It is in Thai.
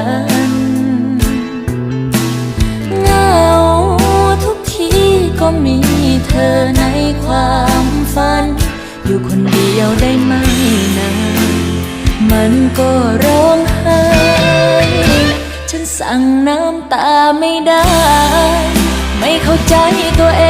กันเหงาทุกทีก็มีเธอในความฝัน อยู่คนเดียวได้ไหมนานมันก็ร้องไห้ฉันสั่งน้ำตาไม่ได้ ไม่เข้าใจตัวเอง